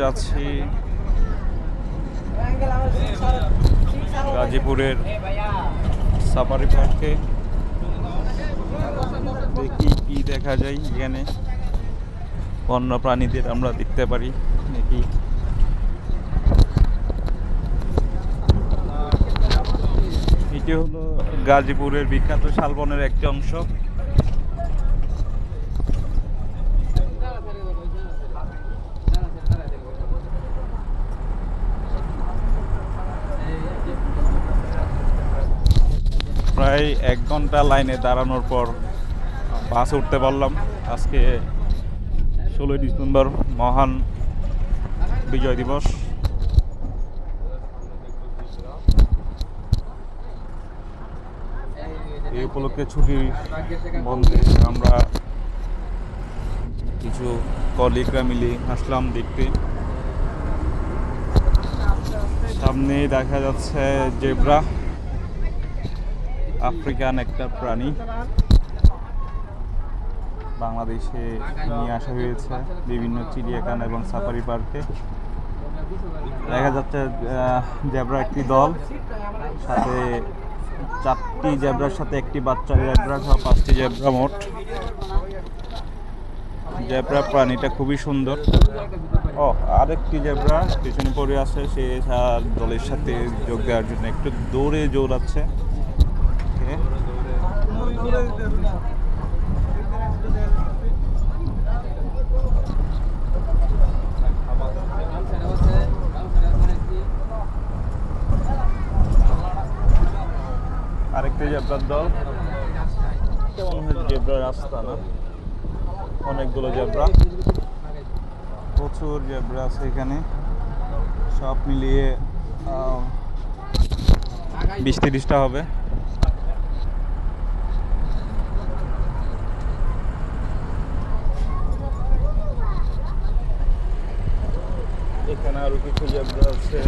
যাচ্ছি। গাজীপুরের সাফারি পার্কে। দেখি কি দেখা যায় এখানে। বন্য প্রাণীদের আমরা দেখতে পারি। নাকি এটি হলো গাজীপুরের বিখ্যাত শালবনের একটি অংশ। প্রায় এক ঘণ্টা লাইনে দাঁড়ানোর পর বাস উঠতে পারলাম। আজকে ষোলোই ডিসেম্বর মহান বিজয় দিবস। এই উপলক্ষে ছুটি বন্ধে আমরা কিছু কলিগরা মিলে আসলাম দেখতে। সামনে দেখা যাচ্ছে জেব্রা। আফ্রিকান একটা প্রাণী বাংলাদেশে নিয়ে আসা হয়েছে বিভিন্ন চিড়িয়াখানা এবং সাফারি পার্কে। দেখা যাচ্ছে জেব্রা একটি দল, সাথে চারটি জেব্রার সাথে একটি বাচ্চা জেব্রা, সহ পাঁচটি জেব্রা মোট। জেব্রা প্রাণীটা খুবই সুন্দর। ও, আরেকটি জেব্রা পিছনে পড়ে আছে, সে দলের সাথে যোগ দেওয়ার জন্য একটু দৌড়ে জোরাচ্ছে। Okay. আরেকটা জেব্রার দল। জেব্রার রাস্তা না? অনেকগুলো জেব্রা। প্রচুর জেব্রা আছে এখানে। সব মিলিয়ে বিশ তিরিশটা হবে। এখানে আরও কিছু জেব্রা আছে।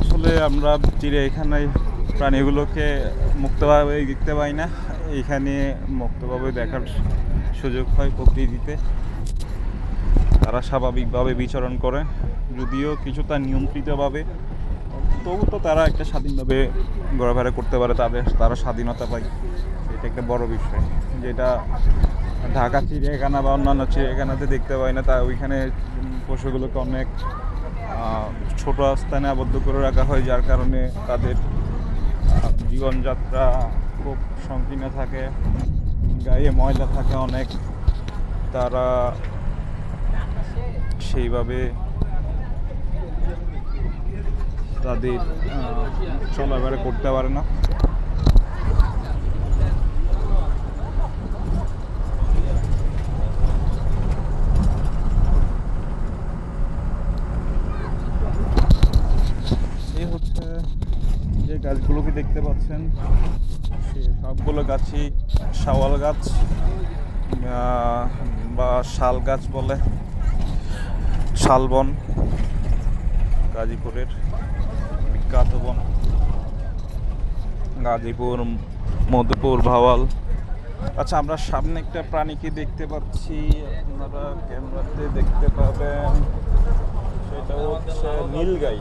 আসলে আমরা চিড়িয়াখানায় প্রাণীগুলোকে মুক্তভাবে দেখতে পাই না। এখানে মুক্তভাবে দেখার সুযোগ হয় প্রকৃতিতে। তারা স্বাভাবিকভাবে বিচরণ করে, যদিও কিছুটা নিয়ন্ত্রিতভাবে। তবু তো তারা একটা স্বাধীনভাবে ঘোরাফেরা করতে পারে, তাদের, তারা স্বাধীনতা পায়। এটা একটা বড় বিষয়। যেটা ঢাকা চিড়িয়াখানা বা অন্যান্য চিড়িয়াখানাতে দেখতে পাই না, তা ওইখানে পশুগুলোকে অনেক ছোট স্থানে আবদ্ধ করে রাখা হয়, যার কারণে তাদের জীবনযাত্রা খুব সংকীর্ণ থাকে, গায়ে ময়লা থাকে অনেক। তারা সেইভাবে তাদের চলাফেরা করতে পারে না। যে গাছগুলোকে দেখতে পাচ্ছেন? সে সবগুলো গাছই শাওয়াল গাছ বা শাল গাছ বলে, শালবন, গাজীপুরের। বিখ্যাত বন গাজীপুর, মধুপুর, ভাওয়াল। আচ্ছা আমরা সামনে একটা প্রাণীকে দেখতে পাচ্ছি। আপনারা ক্যামেরাতে দেখতে পাবেন, সেটা হচ্ছে নীলগাই।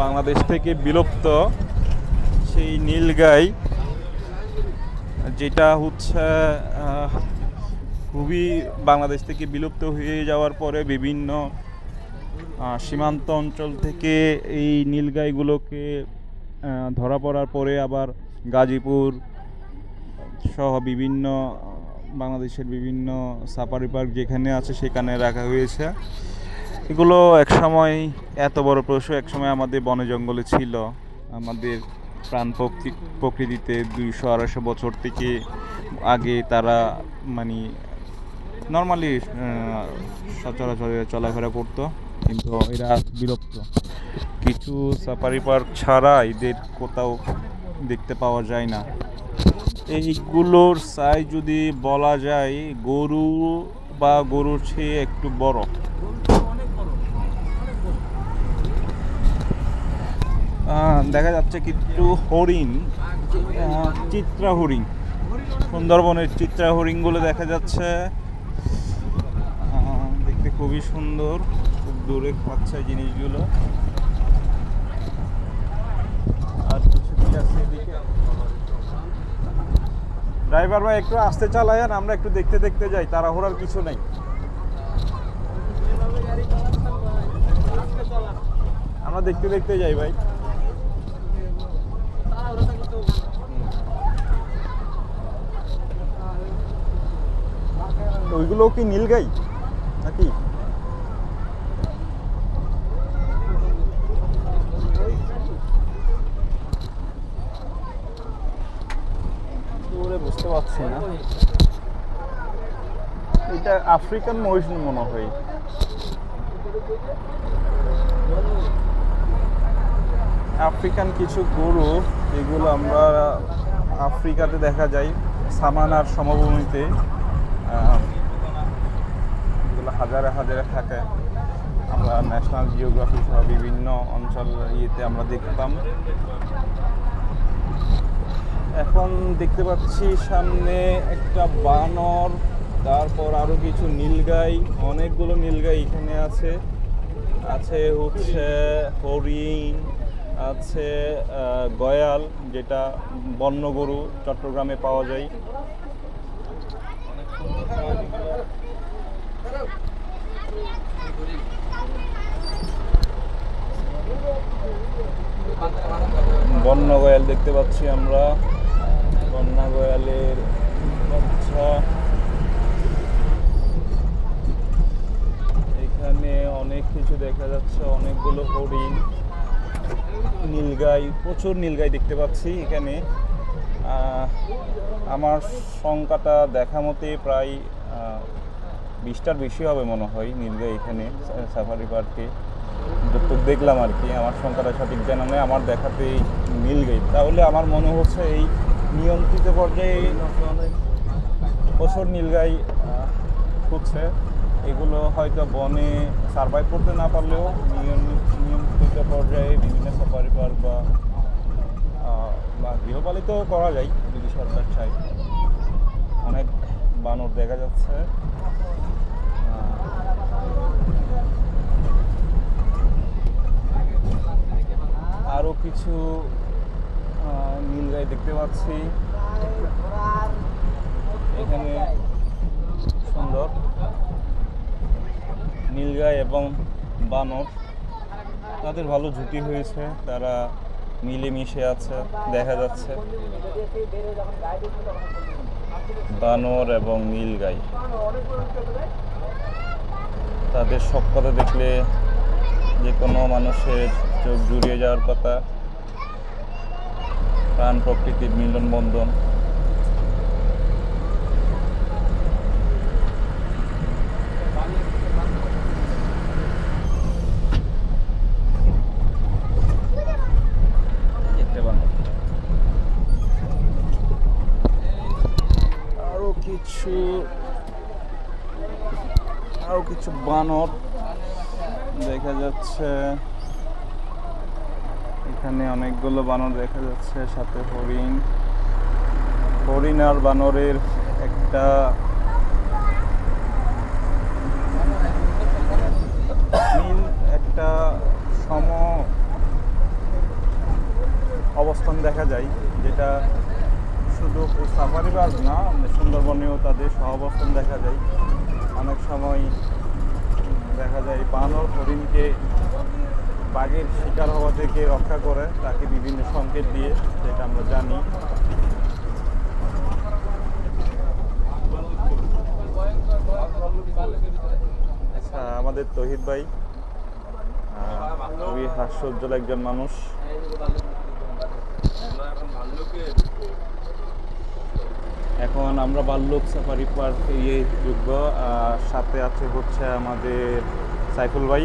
বাংলাদেশ থেকে বিলুপ্ত সেই নীলগাই, যেটা হচ্ছে খুবই বাংলাদেশ থেকে বিলুপ্ত হয়ে যাওয়ার পরে বিভিন্ন সীমান্ত অঞ্চল থেকে এই নীলগাইগুলোকে ধরা পড়ার পরে আবার গাজীপুর সহ বিভিন্ন বাংলাদেশের বিভিন্ন সাফারি পার্ক যেখানে আছে সেখানে রাখা হয়েছে। এগুলো একসময় এত বড় পশু একসময় আমাদের বনে জঙ্গলে ছিল। আমাদের প্রাণ প্রকৃতিতে দুইশো, আড়াইশো বছর থেকে আগে তারা মানে নর্মালি সচরাচর চলাফেরা করতো। কিন্তু এরা বিলুপ্ত কিছু সাফারি পার্ক ছাড়া এদের কোথাও দেখতে পাওয়া যায় না। এইগুলোর সাইজ যদি বলা যায়, গরু বা গরুর চেয়ে একটু বড়। দেখা যাচ্ছে কিছু হরিণ চিত্রা হরিণ। সুন্দরবনের চিত্রা হরিণগুলো দেখা যাচ্ছে। দেখতে খুবই সুন্দর। দূরে খাচ্ছে জিনিসগুলো। আর কিছু কি আছে এদিকে? ড্রাইভার ভাই, একটু আস্তে চালায়েন, আমরা একটু দেখতে দেখতে যাই, তাড়াহুড়ার কিছু নেই। আমরা দেখতে দেখতে যাই ভাই। ওইগুলো কি নীলগাই? নাকি দূরে বুঝতে পারছি না এটা আফ্রিকান মহিষ মনে হয়। আফ্রিকান কিছু গরু, এগুলো আমরা আফ্রিকাতে দেখা যায়, সামানার সমভূমিতে এগুলো হাজারে হাজারে থাকে। আমরা ন্যাশনাল জিওগ্রাফি সহ বিভিন্ন অঞ্চল ইয়েতে আমরা দেখতাম। এখন দেখতে পাচ্ছি সামনে একটা বানর তারপর আরও কিছু নীলগাই, অনেকগুলো নীলগাই এখানে আছে। আছে হচ্ছে হরিণ, আছে গয়াল, যেটা বন্য গরু চট্টগ্রামে পাওয়া যায়। বন্য গয়াল দেখতে পাচ্ছি আমরা। বন্য গয়ালের বাচ্চা এখানে অনেক কিছু দেখা যাচ্ছে, অনেকগুলো হরিণ, নীলগাই, প্রচুর নীলগাই দেখতে পাচ্ছি এখানে। আমার সংখ্যাটা দেখা মতে প্রায় বিশটার বেশি হবে মনে হয় নীলগাই এখানে, সাফারি পার্কে। যতটুকু দেখলাম আর কি, আমার সংখ্যাটা সঠিক জানা নেই, আমার দেখাতেই নীলগাই। তাহলে আমার মনে হচ্ছে এই নিয়ন্ত্রিত পর্যায়ে প্রচুর নীলগাই হচ্ছে। এগুলো হয়তো বনে সার্ভাইভ করতে না পারলেও নিয়মিত নিয়ন্ত্রিত পর্যায়ে বিভিন্ন সাফারি পার্ক বা গৃহপালিত করা যায় যদি সরকার চায়। অনেক বানর দেখা যাচ্ছে। আহ, আরও কিছু নীলগাই দেখতে পাচ্ছি। এখানে সুন্দর। নীলগাই এবং বানর, তাদের ভালো জুটি হয়েছে, তারা মিলেমিশে আছে, দেখা যাচ্ছে। বানর এবং নীলগাই। তাদের সক্ষতা দেখলে যে কোনো মানুষের চোখ জুড়িয়ে যাওয়ার কথা। প্রাণ প্রকৃতির মিলন বন্ধন দেখতে বানর আরও কিছু আরও কিছু বানর। দেখা যাচ্ছে এখানে অনেকগুলো বানর দেখা যাচ্ছে, সাথে হরিণ। হরিণ আর বানরের একটা একটা সম অবস্থান দেখা যায়, যেটা শুধু সাফারি পার্ক না, সুন্দরবনেও তাদের সহ অবস্থান দেখা যায়। অনেক সময় দেখা যায় বানর হরিণকে বাঘের শিকার হওয়া থেকে রক্ষা করে, তাকে বিভিন্ন সংকেত দিয়ে, যেটা আমরা জানি। আচ্ছা আমাদের তহিদ ভাই খুবই হাস্যোজ্জ্বল একজন মানুষ। এখন আমরা বাল্যক সাফারি পার্ক ইয়ে যুগ্ম সাথে আছে হচ্ছে আমাদের সাইফুল ভাই।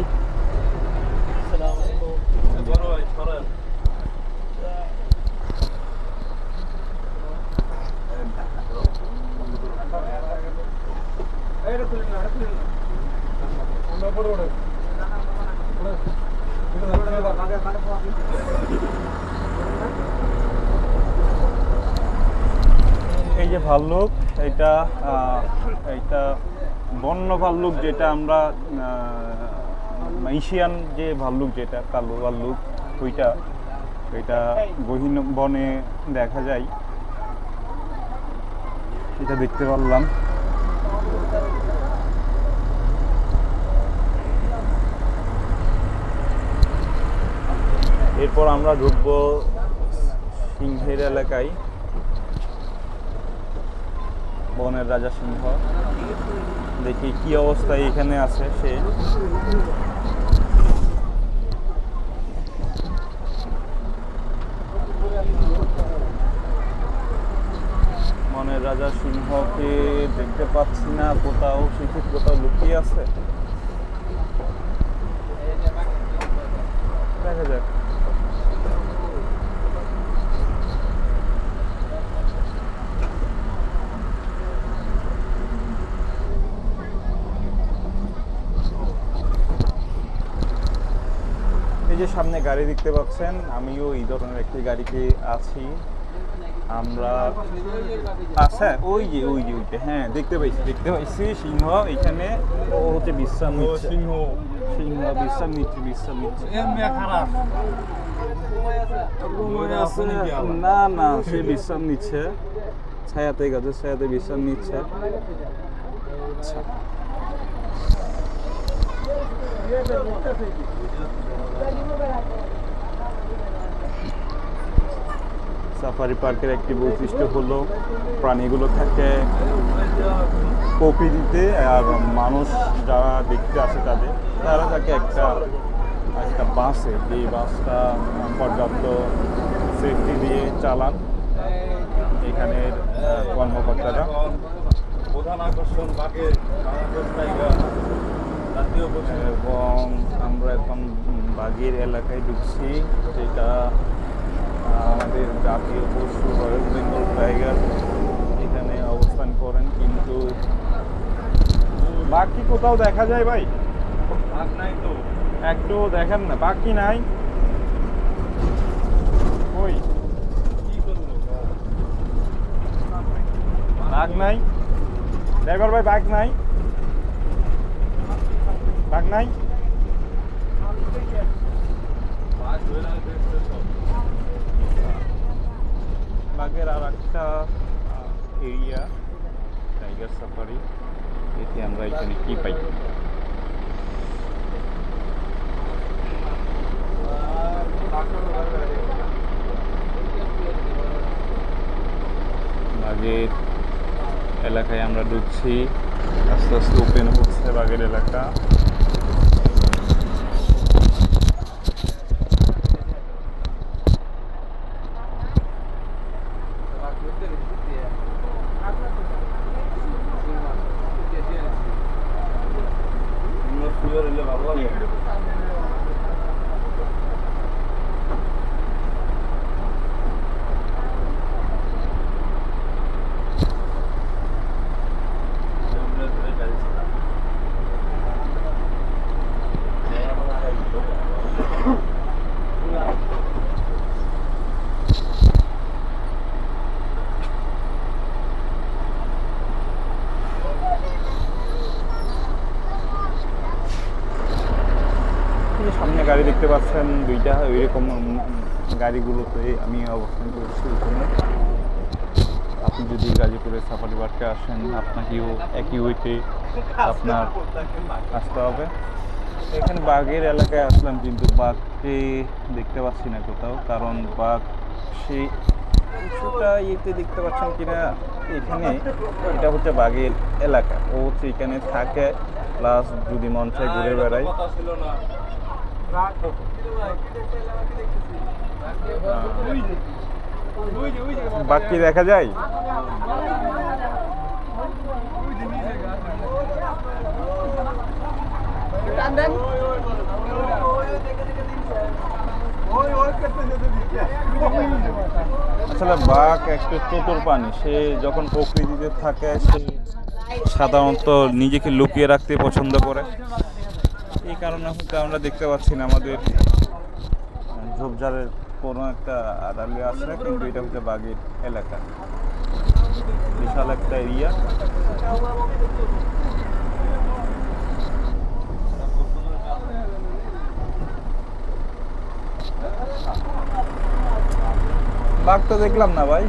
এই যে ভাল্লুক, এটা এটা বন্য ভাল্লুক যেটা আমরা মাইশিয়ান যে ভাল্লুক যেটা, কালো ভাল্লুক, ওইটা, এটা গহীন বনে দেখা যায়। এটা দেখতে পারলাম। এরপর আমরা ঢুকবো সিংহের এলাকায়। বনের রাজা সিংহ দেখি কি অবস্থায় এখানে আছে সে। বনের রাজা সিংহকে দেখতে পাচ্ছি না, কোথাও সে কোথাও লুকিয়ে আছে? দেখা যাক এই যে সামনে গাড়ি দেখতে পাচ্ছেন। আমিও এই ধরনের একটি গাড়িতে আছি। আমরা আচ্ছা ওই যে ওই যে ওইটা হ্যাঁ দেখতে পাইছি দেখতে পাইছি সিংহ এখানে। ও হচ্ছে বিশ্রাম নিচ্ছে। সিংহ। সিংহ বিশ্রাম নিচ্ছে বিশ্রাম নিচ্ছে? না না সে বিশ্রাম নিচ্ছে। ছায়াতে গাছের ছায়াতে বিশ্রাম নিচ্ছে। আচ্ছা। সাফারি পার্কের একটি বৈশিষ্ট্য হলো প্রাণীগুলো থাকে প্রকৃতিতে আর মানুষ যারা দেখতে আসে তাদের তারা থাকে একটা একটা বাসে যে বাসটা পর্যাপ্ত সেফটি দিয়ে চালান। এখানের কর্মকর্তারা। প্রধান আকর্ষণ বাঘের এবং আমরা এখন বাগের এলাকায় ঢুকছি যেটা আমাদের জাতীয় পশু রয়্যাল বেঙ্গল টাইগার এখানে অবস্থান করেন কিন্তু বাকি কোথাও দেখা যায় ভাই? বাঘ নাই তো। একটু দেখেন না বাকি নাই? ওই বাঘ নাই? ড্রাইভার ভাই বাঘ নাই? বাঘ নাই? বাঘ বাঘের আর একটা এরিয়া টাইগার সাফারি এতে আমরা এখানে কি পাই? বাঘের এলাকায় আমরা ঢুকছি। আস্তে আস্তে ওপেন হচ্ছে বাঘের এলাকা শুয়ে রইলে ভালো লাগে এই যে সামনে গাড়ি দেখতে পাচ্ছেন দুইটা, ওইরকম গাড়িগুলোতে আমি অবস্থান করছি ওখানে আপনি যদি গাজীপুরে সাফারি পার্কে আসেন, আপনাকেও একই ওয়েতে আপনার আসতে হবে। এখানে বাঘের এলাকায় আসলাম, কিন্তু বাঘকে দেখতে পাচ্ছি না কোথাও, কারণ বাঘ সেই কিছুটা ইয়েতে দেখতে পাচ্ছেন কিনা এখানে, এটা হচ্ছে বাঘের এলাকা। ও হচ্ছে এখানে থাকে প্লাস যদি চায় ঘুরে বেড়ায়। বাকি দেখা যায়? আসলে বাঘ একটু চতুর প্রাণী। সে যখন প্রকৃতিতে থাকে সে সাধারণত নিজেকে লুকিয়ে রাখতে পছন্দ করে। কারণে হয়তো আমরা দেখতে পাচ্ছি না আমাদের ঝোপঝাড়ের কোনো একটা আড়ালে আসলে কিন্তু এটা হচ্ছে বাগের এলাকা। বিশাল একটা এরিয়া। বাঘ তো দেখলাম না ভাই।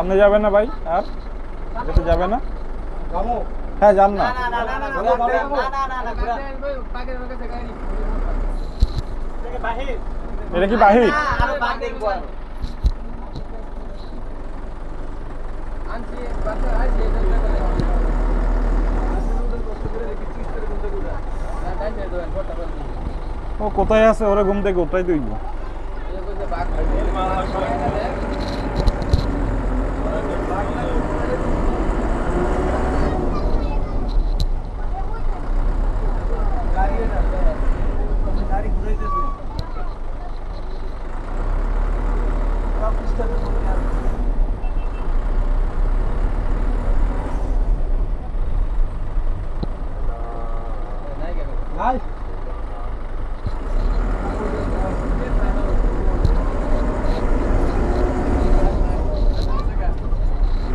সামনে যাবে না ভাই? আর? এটাতে যাবে না? হ্যাঁ যান না। এটা কি বাহির? ও, কোথায় আছে? ওরা ঘুম থেকে ওটাই দইব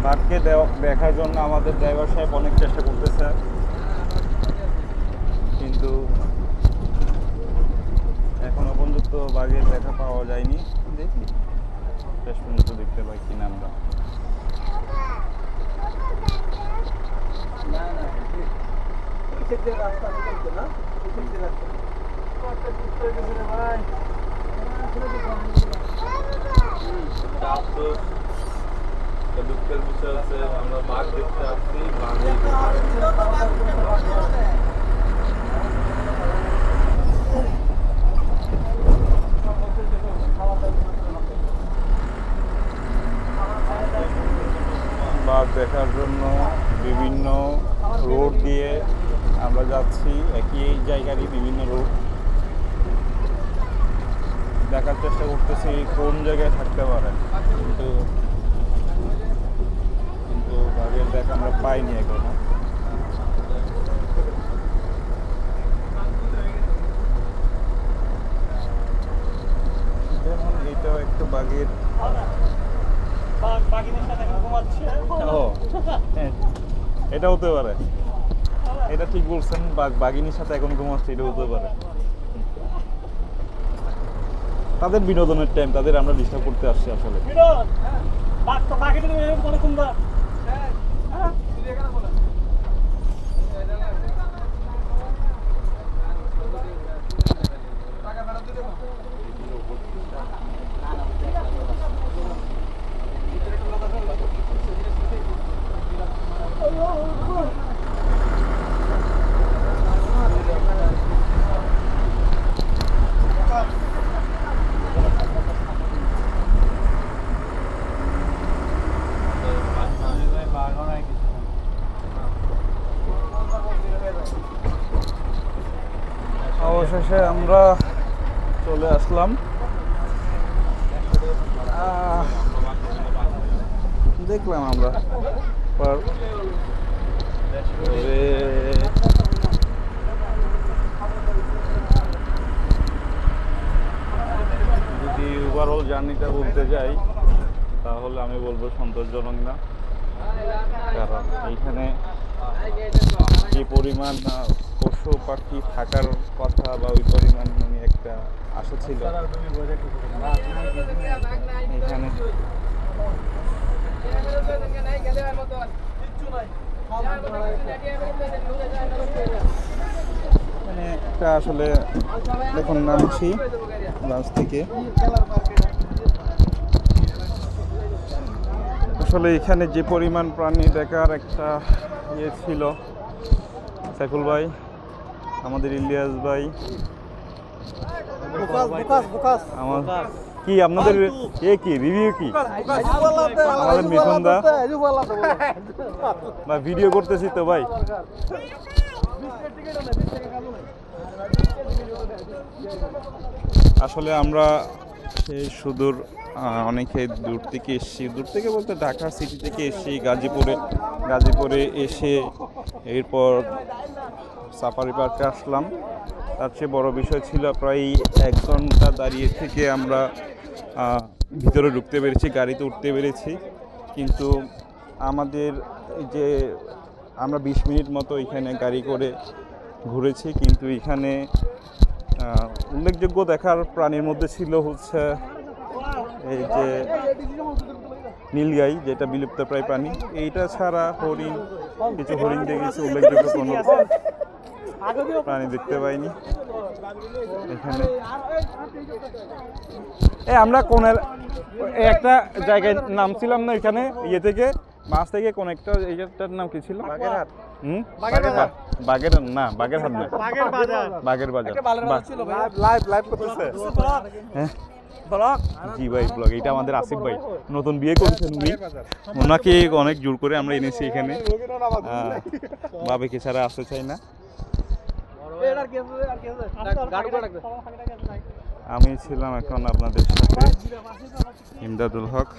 বাঘকে দেওয়া- দেখার জন্য আমাদের ড্রাইভার সাহেব চেষ্টা কিন্তু এখনও পর্যন্ত বাঘের দেখা পাওয়া যায়নি। দেখি। শেষ পর্যন্ত দেখতে পাই কিনা আমরা একটা দুঃখের বিষয় হচ্ছে আমরা বাঘ দেখতে বাঘ দেখার জন্য বিভিন্ন রোড দিয়ে আমরা যাচ্ছি, একই এই জায়গারই বিভিন্ন রোড। দেখার চেষ্টা করতেছি কোন জায়গায় থাকতে পারে। কিন্তু কিন্তু বাঘের আমরা পাইনি এখনও। যেমন একটু বাঘের হ্যাঁ, এটা হতে পারে। এটা ঠিক বলছেন বাঘ বাঘিনীর সাথে এখন ঘুমাচ্ছে এটা হতে পারে। তাদের বিনোদনের টাইম তাদের আমরা ডিস্টার্ব করতে আসছি আসলে। টাকা ফেরত দিতে আমরা চলে আসলাম। দেখলাম আমরা। যদি ওভারঅল জার্নিটা বলতে যাই, তাহলে আমি বলব সন্তোষজনক না। কারণ এইখানে যে পরিমাণ পশু পাখি থাকার কথা বা ওই পরিমাণ মানে একটা আশা ছিল। এখানে। মানে একটা আসলে দেখুন, নামছি লঞ্চ থেকে। আসলে এখানে যে পরিমাণ প্রাণী দেখার একটা ইয়ে ছিল, সাইফুল ভাই। আমাদের ইলিয়াস ভাই। আমার কি আপনাদের এ কি রিভিউ কি? আমাদের মিঠুন দা বা ভিডিও করতেছি তো ভাই। আসলে আমরা সেই সুদূর অনেকে দূর থেকে এসেছি। দূর থেকে বলতে ঢাকা সিটি থেকে এসেছি গাজীপুরে। গাজীপুরে এসে এরপর সাফারি পার্কে আসলাম। তার চেয়ে বড় বিষয় ছিল প্রায় এক ঘণ্টা দাঁড়িয়ে থেকে আমরা ভিতরে ঢুকতে পেরেছি, গাড়িতে উঠতে পেরেছি। কিন্তু আমাদের যে আমরা বিশ মিনিট মতো এখানে গাড়ি করে ঘুরেছি, কিন্তু এখানে উল্লেখযোগ্য দেখার প্রাণীর মধ্যে ছিল হচ্ছে এই যে নীলগাই, যেটা বিলুপ্ত প্রায় প্রাণী। এইটা ছাড়া হরিণ, কিছু হরিণ দেখেছি, উল্লেখযোগ্য কোনো প্রাণী দেখতে পাইনি। এখানে। এ আমরা কোন একটা জায়গায় নামছিলাম না এখানে ইয়ে থেকে মাছ থেকে কোন একটা এইটার নাম কি ছিল? বাগেরহাট। হুম? বাগেরহাট। বাগেরহাট না বাগেরহাট না। বাগের বাজার। বাগের বাজার। লাইভ লাইভ করতেছে। হ্যাঁ। জি ভাই ব্লগ। এটা আমাদের আসিফ ভাই। নতুন বিয়ে করেছেন উনি। ওনাকে অনেক জোর করে আমরা এনেছি এখানে। বাবাকে ছাড়া আসতে চাই না। আমি ছিলাম এখন আপনাদের সাথে ইমদাদুল হক।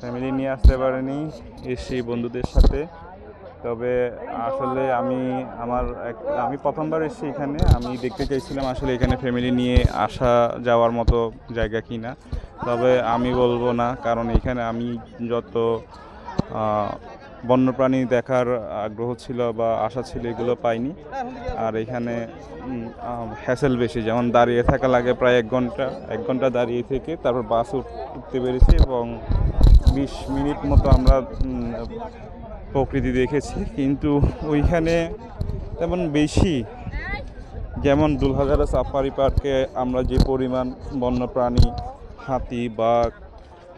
ফ্যামিলি নিয়ে আসতে পারেনি এসি বন্ধুদের সাথে। তবে আসলে আমি আমার এক- আমি প্রথমবার এসেছি এখানে। আমি দেখতে চাইছিলাম আসলে এখানে ফ্যামিলি নিয়ে আসা যাওয়ার মতো জায়গা কি না তবে আমি বলব না কারণ এখানে আমি যত বন্যপ্রাণী দেখার আগ্রহ ছিল বা আশা ছিল এগুলো পাইনি। আর এখানে হ্যাসেল বেশি, যেমন দাঁড়িয়ে থাকা লাগে প্রায় এক ঘণ্টা এক ঘণ্টা দাঁড়িয়ে থেকে তারপর বাস উঠতে পেরেছি এবং বিশ মিনিট মতো আমরা প্রকৃতি দেখেছি। কিন্তু ওইখানে তেমন বেশি, যেমন দুলহাজারা সাফারি পার্কে আমরা যে পরিমাণ বন্যপ্রাণী, হাতি, বাঘ,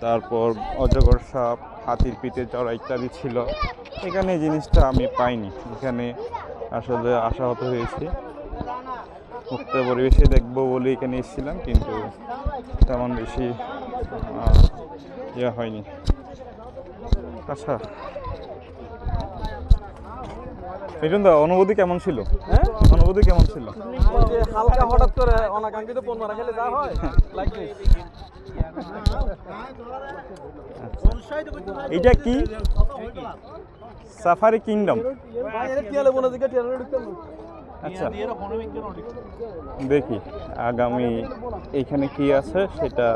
তারপর অজগর সাপ হাতির পিঠে চড়া ইত্যাদি ছিল। এখানে জিনিসটা আমি পাইনি। এখানে আসলে আশাহত হয়েছি। মুক্ত পরিবেশে দেখব বলে এখানে এসেছিলাম কিন্তু তেমন বেশি ইয়ে হয়নি। আচ্ছা। মিঠুন দা অনুভূতি কেমন ছিল? হ্যাঁ? অনুভূতি কেমন ছিল? হালকা হঠাৎ করে অনাকাঙ্ক্ষিত পণ মারা খেলে যা হয় লাইক এটা কি? সাফারি কিংডম আচ্ছা। দেখি, আগামী এইখানে কি আছে সেটা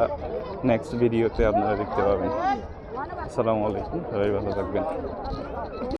নেক্সট ভিডিওতে আপনারা দেখতে পাবেন। আসসালামু আলাইকুম, সবাই ভালো থাকবেন।